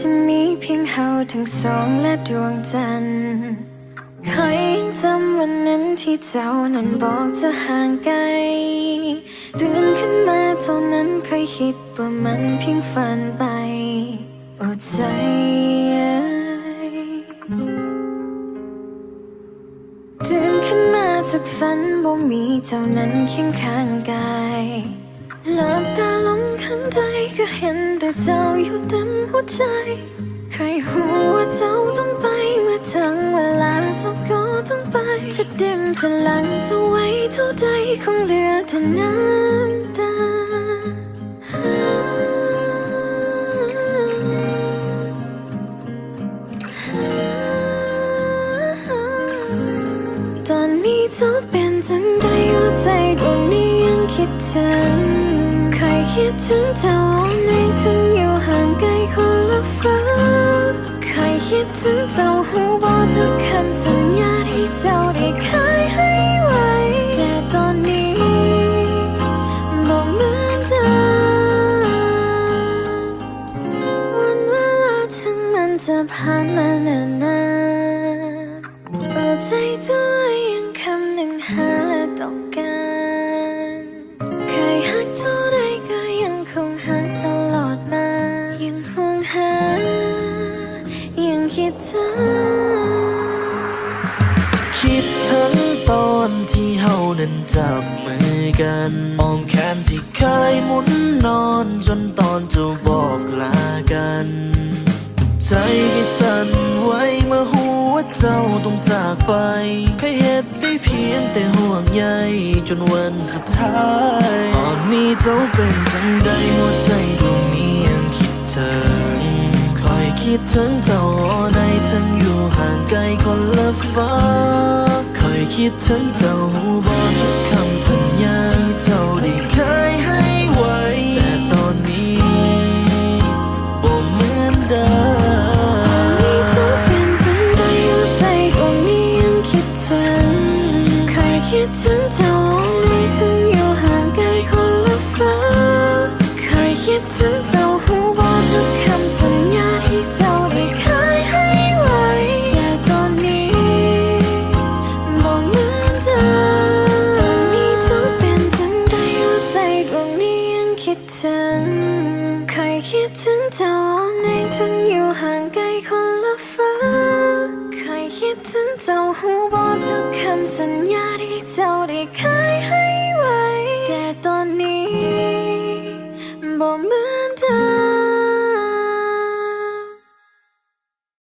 จะมีเพียงเฮาทั้งสองและดวงจันทร์คอยจำวันนั้นที่เจ้านั้นบอกจะห่างไกลตื่นขึ้นมาเท่านั้นเคยคิดว่ามันเพียงฝันไปโอ้ใจตื่นขึ้นมาจากฝันบ่มีเจ้านั้นเคียงข้างกาย หลับตาลงข้างใจก็เห็นแต่เจ้าอยู่เต็มหัวใจ ใครหัวาเจ้าต้องไปเมื่อถึงเวลาเจ้าก็ต้องไป จะดิมจะหลังจะไว้เท่าใดคงเหลือแต่น้ำตาตอนนี้เธอเป็นจังใดหัวใจดวงนี้ยังคิดถึง ครคิดถึงเจ้าในถึงอยู่ห่างไกลคนละฟ้าใครคิดถึงเจ้าหูบอกทุกคำสัญญาที่เจ้าได้เคยให้ไว้แต่ตอนนี้บอกเหมือนเดิมวันเวลาถึงมันจะผ่านมานานนาน ตอนที่เฮานั้นจับมือกันอ้อมแขนที่เคยหมุนนอนจนตอนจะบอกลากัน ใจที่สั่นไหวเมื่อหัวเจ้าต้องจากไปเคยเหตุได้เพียงแต่ห่วงใยจนวันสุดท้าย ตอนนี้เจ้าเป็นจังใดหัวใจดวงนี้ยังคิดถึงคอยคิดถึงเจ้าในถึงอยู่ห่างไกลคนละฟ้า คิดถึงเจ้าหูบอกทุกคำ คิดถึงเจ้าในฉันอยู่ห่างไกลคนละฟ้าเคยคิดถึงเจ้าหูบอกทุกคำสัญญาที่เจ้าได้เคย